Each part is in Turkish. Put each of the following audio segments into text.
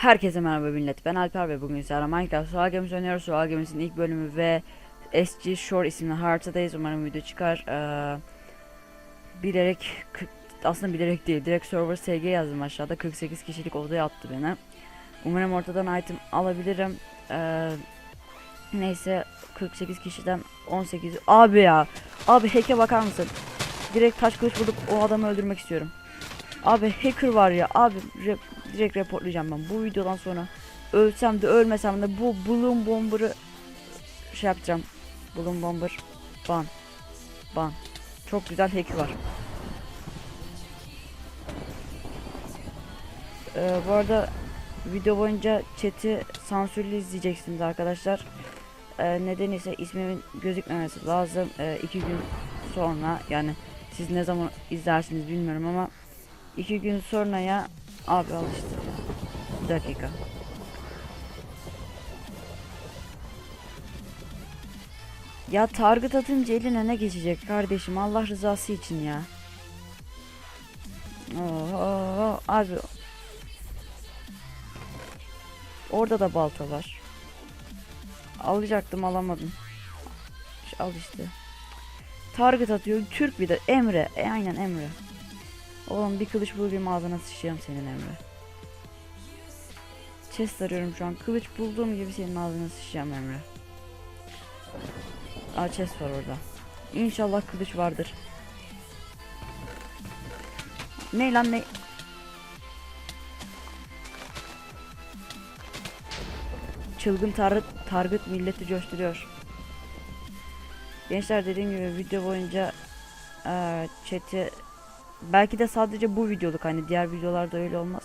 Herkese merhaba millet. Ben Alper ve bugün sizlerle Minecraft Sual Gemisi oynuyoruz. Sual Gemisi'nin ilk bölümü ve SG Shore isimli haritadayız. Umarım video çıkar. Ee, bilerek, aslında bilerek değil. Direkt server SG yazdım aşağıda. 48 kişilik odaya attı beni. Umarım ortadan item alabilirim. Ee, neyse 48 kişiden 18. Abi ya. Abi hack'e bakar mısın? Direkt taş kılıç bulup o adamı öldürmek istiyorum. Abi hacker var ya abi rep, direkt reportlayacağım ben bu videodan sonra ölsem de ölmesem de bu Bloom Bomber'ı şey yapacağım. Bloom Bomber ban ban çok güzel hack var. Ee, bu arada video boyunca chat'i sansürlü izleyeceksiniz arkadaşlar. Ee, nedeni ise ismimin gözükmemesi lazım. Ee, iki gün sonra yani siz ne zaman izlersiniz bilmiyorum ama iki gün sonraya abi al işte. Bir dakika. Ya target atınca eline ne geçecek kardeşim Allah rızası için ya. Oo, abi. Orada da balta var. Alacaktım alamadım. Al işte. Target atıyor. Türk bir de Emre. E, aynen Emre. Oğlum bir kılıç bulayım ağzına sıçacağım senin Emre. Chest arıyorum şu an. Kılıç bulduğum gibi senin ağzına sıçacağım Emre. Aa chest var orada. İnşallah kılıç vardır. Ne lan ne? Çılgın target, target milleti coşturuyor. Gençler dediğim gibi video boyunca chat'i belki de sadece bu videoluk hani diğer videolarda öyle olmaz.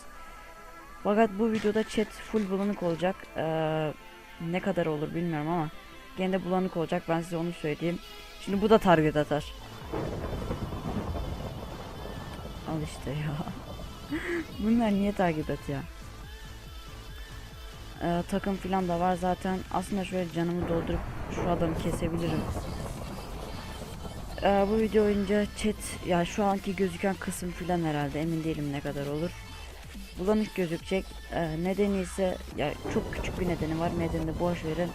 Fakat bu videoda chat full bulanık olacak. Eee, ne kadar olur bilmiyorum ama gene de bulanık olacak ben size onu söyleyeyim. Şimdi bu da target atar. Al işte ya. Bunlar niye target atıyor? Eee, takım filan da var zaten. Aslında şöyle canımı doldurup şu adamı kesebilirim. Ee, bu video boyunca chat ya şu anki gözüken kısım filan herhalde emin değilim ne kadar olur. Bulanık gözükecek. Ee, nedeni ise ya çok küçük bir nedeni var. Nedeni de boş verin.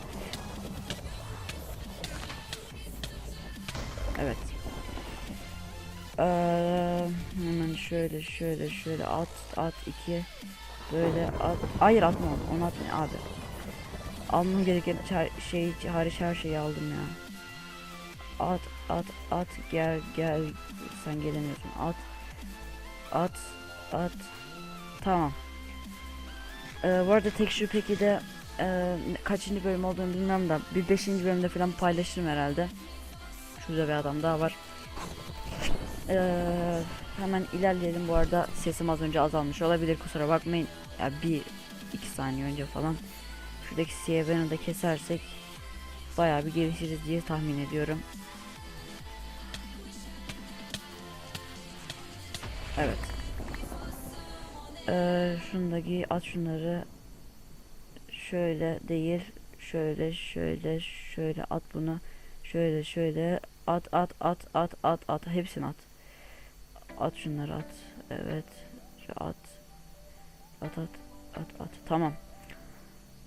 Evet. Ee, hemen şöyle şöyle şöyle at at iki böyle at. Hayır atma onu, onu atma abi. Almam gereken şey hariç her şeyi aldım ya. At at at gel gel. Sen gelemiyorsun. At at at. Tamam. Ee, bu arada tek şu peki de e, kaçıncı bölüm olduğunu bilmem da bir beşinci bölümde falan paylaşırım herhalde. Şurada bir adam daha var. Ee, hemen ilerleyelim. Bu arada sesim az önce azalmış olabilir. Kusura bakmayın. Ya bir iki saniye önce falan. Şuradaki Sieven'i de kesersek bayağı bir gelişiriz diye tahmin ediyorum Evet. Ee, şundaki at şunları. Şöyle değil şöyle şöyle şöyle at bunu. Şöyle şöyle at at at at at at. Hepsini at. At şunları at. Evet. Şu at. At at at at. Tamam.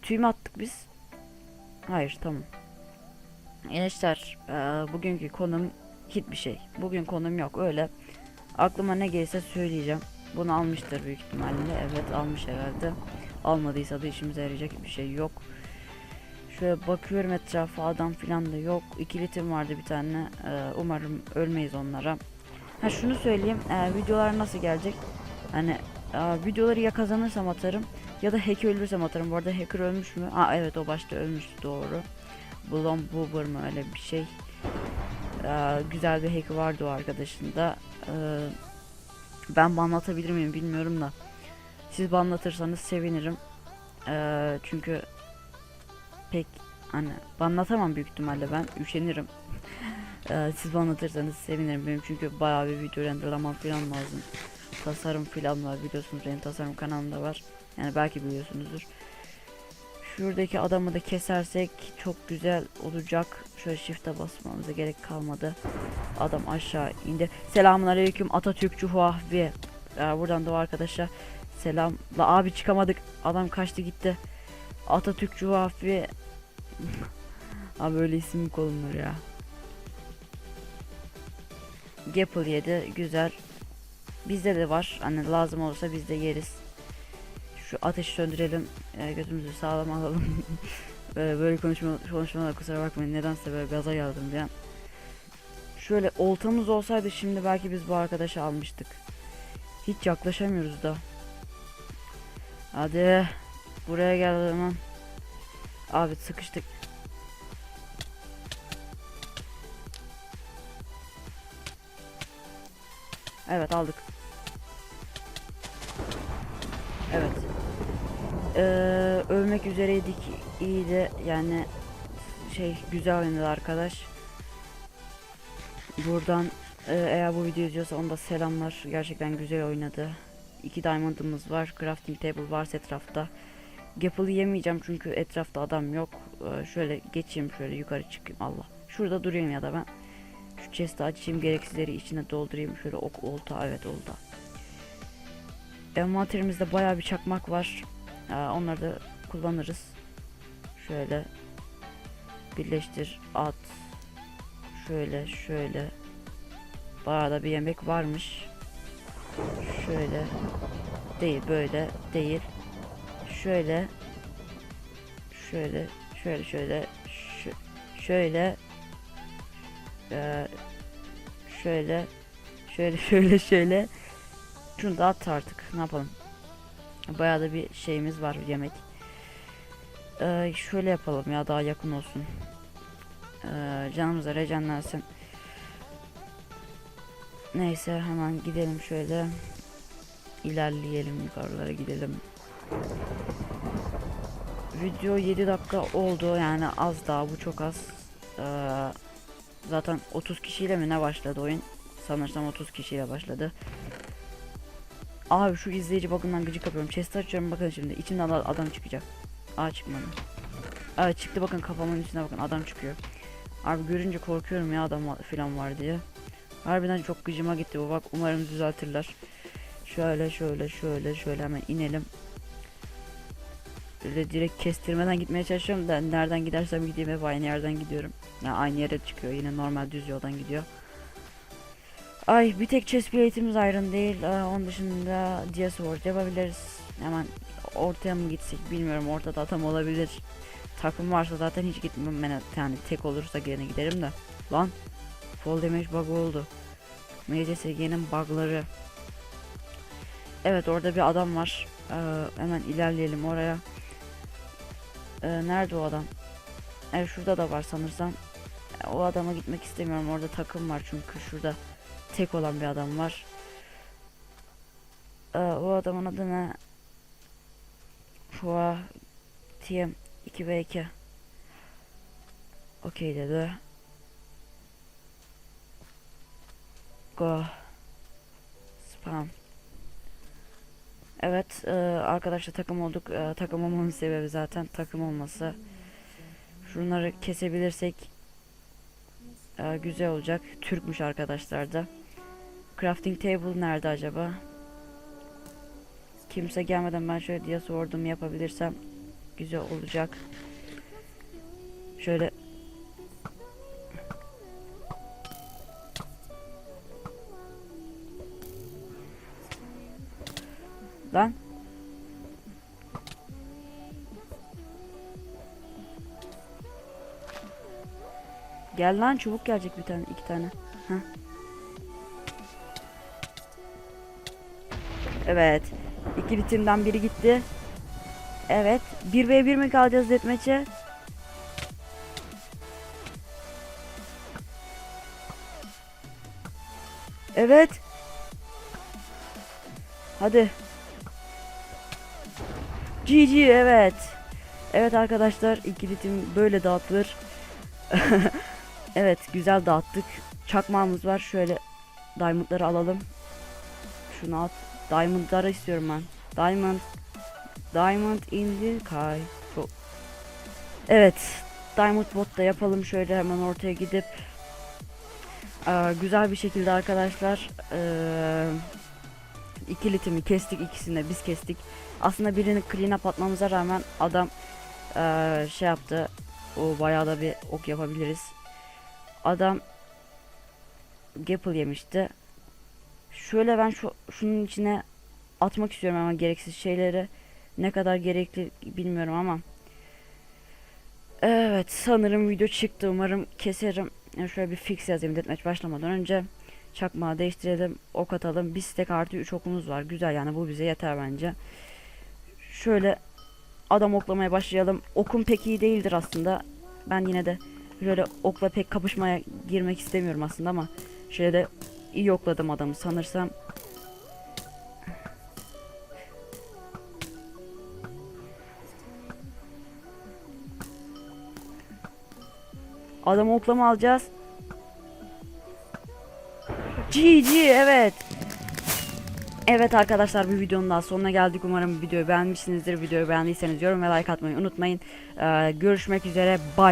Tüy mü attık biz? Hayır tamam. Gençler ee, bugünkü konum hiçbir şey. Bugün konum yok öyle Aklıma ne gelirse söyleyeceğim. Bunu almıştır büyük ihtimalle. Evet almış herhalde. Almadıysa da işimize yarayacak bir şey yok. Şöyle bakıyorum etrafa adam filan da yok. İkilitim vardı bir tane. Ee, umarım ölmeyiz onlara. Ha şunu söyleyeyim. Ee, videolar nasıl gelecek? Hani e, videoları ya kazanırsam atarım ya da hack ölürsem atarım. Bu arada hacker ölmüş mü? Aa evet o başta ölmüş doğru. Blom Boober mı öyle bir şey. Ee, güzel bir hack vardı o arkadaşında. Ee, ben banlatabilir miyim bilmiyorum da. Siz banlatırsanız sevinirim. Ee, çünkü pek hani banlatamam büyük ihtimalle ben üşenirim. Siz banlatırsanız sevinirim benim çünkü bayağı bir video renderlamam falan lazım. Tasarım falan var biliyorsunuz benim tasarım kanalımda var. Yani belki biliyorsunuzdur. Şuradaki adamı da kesersek çok güzel olacak. Şöyle shift'e basmamıza gerek kalmadı. Adam aşağı indi. Selamun aleyküm Atatürkçü Huahvi. Ee, buradan da o arkadaşa selam. La abi çıkamadık. Adam kaçtı gitti. Atatürk Cuhafi. abi öyle isim konulur ya. Gapple yedi. Güzel. Bizde de var. Hani lazım olursa biz de yeriz. Şu ateşi söndürelim. E, gözümüzü sağlam alalım. böyle, konuşma, konuşmalara kusura bakmayın. Nedense böyle gaza geldim bir. Şöyle oltamız olsaydı şimdi belki biz bu arkadaşı almıştık. Hiç yaklaşamıyoruz da. Hadi. Buraya gel zaman. Abi sıkıştık. Evet aldık. Evet. Ee, ölmek üzereydik. İyiydi. Yani şey güzel oynadı arkadaş. Buradan e, eğer bu videoyu izliyorsa onda selamlar. Gerçekten güzel oynadı. İki diamond'ımız var. Crafting table varsa etrafta. Gapple'ı yemeyeceğim çünkü etrafta adam yok. Ee, şöyle geçeyim şöyle yukarı çıkayım. Allah. Şurada durayım ya da ben. Şu chest'i açayım gereksizleri içine doldurayım. Şöyle ok olta evet olta. Envanterimizde baya bir çakmak var. Ee, onları da kullanırız. Şöyle birleştir at. Şöyle şöyle. Bayağı da bir yemek varmış. Şöyle değil böyle değil. Şöyle şöyle şöyle şöyle şö- şöyle eee, şöyle şöyle şöyle şöyle şunu da at artık ne yapalım bayağı da bir şeyimiz var yemek Eee, şöyle yapalım ya daha yakın olsun Eee canımıza rejenlensin neyse hemen gidelim şöyle ilerleyelim yukarılara gidelim Video 7 dakika oldu yani az daha bu çok az. Ee, zaten 30 kişiyle mi ne başladı oyun? Sanırsam 30 kişiyle başladı. Abi şu izleyici bakımından gıcık yapıyorum. Chest açıyorum bakın şimdi içinden ada- adam çıkacak. Aa çıkmadı. Aa çıktı bakın kafamın üstüne bakın adam çıkıyor. Abi görünce korkuyorum ya adam falan var diye. Harbiden çok gıcıma gitti bu bak umarım düzeltirler. Şöyle şöyle şöyle şöyle hemen inelim. Böyle direkt kestirmeden gitmeye çalışıyorum da nereden gidersem gideyim hep aynı yerden gidiyorum. Yani aynı yere çıkıyor yine normal düz yoldan gidiyor. Ay bir tek chest plate'imiz iron değil. Ee, onun dışında Diasword yapabiliriz. Hemen ortaya mı gitsek bilmiyorum. Ortada atam olabilir. Takım varsa zaten hiç gitmem ben yani tek olursa gene giderim de. Lan fall damage bug oldu. MCSG'nin bugları. Evet orada bir adam var. Ee, hemen ilerleyelim oraya. Ee, nerede o adam? Evet şurada da var sanırsam. O adama gitmek istemiyorum. Orada takım var çünkü şurada tek olan bir adam var. Ee, o adamın adı ne? Hua TM 2v2 Okey dedi. Go. Spam. Evet e, arkadaşlar takım olduk. E, takım olmamın sebebi zaten takım olması. Şunları kesebilirsek e, güzel olacak. Türkmüş arkadaşlar da. Crafting table nerede acaba? Kimse gelmeden ben şöyle diye sordum yapabilirsem güzel olacak. Şöyle Lan Gel lan çubuk gelecek bir tane iki tane. Heh. Evet. İki bitimden biri gitti. Evet. 1v1 mi kalacağız deathmatch'e? Evet. Hadi. GG evet. Evet arkadaşlar ikili tim böyle dağıtılır. evet güzel dağıttık. Çakmağımız var. Şöyle diamondları alalım. Şunu at. Diamondları istiyorum ben. Diamond. Diamond in the sky. Çok. Evet. Diamond bot da yapalım şöyle hemen ortaya gidip. Ee, güzel bir şekilde arkadaşlar. Ee, İkili timi kestik ikisini de biz kestik. Aslında birini clean up atmamıza rağmen adam eee, şey yaptı. O bayağı da bir ok yapabiliriz. Adam Gapple yemişti. Şöyle ben şu şunun içine atmak istiyorum ama gereksiz şeyleri. Ne kadar gerekli bilmiyorum ama. Evet sanırım video çıktı. Umarım keserim. Yani şöyle bir fix yazayım deathmatch başlamadan önce. Çakmağı değiştirelim. Ok atalım. Bir stack artı 3 okumuz var. Güzel yani bu bize yeter bence. Şöyle adam oklamaya başlayalım. Okum pek iyi değildir aslında. Ben yine de böyle okla pek kapışmaya girmek istemiyorum aslında ama şöyle de iyi okladım adamı sanırsam. Adam oklama alacağız. GG evet. Evet arkadaşlar bir videonun daha sonuna geldik. Umarım videoyu beğenmişsinizdir. Videoyu beğendiyseniz yorum ve like atmayı unutmayın. Ee, görüşmek üzere. Bye.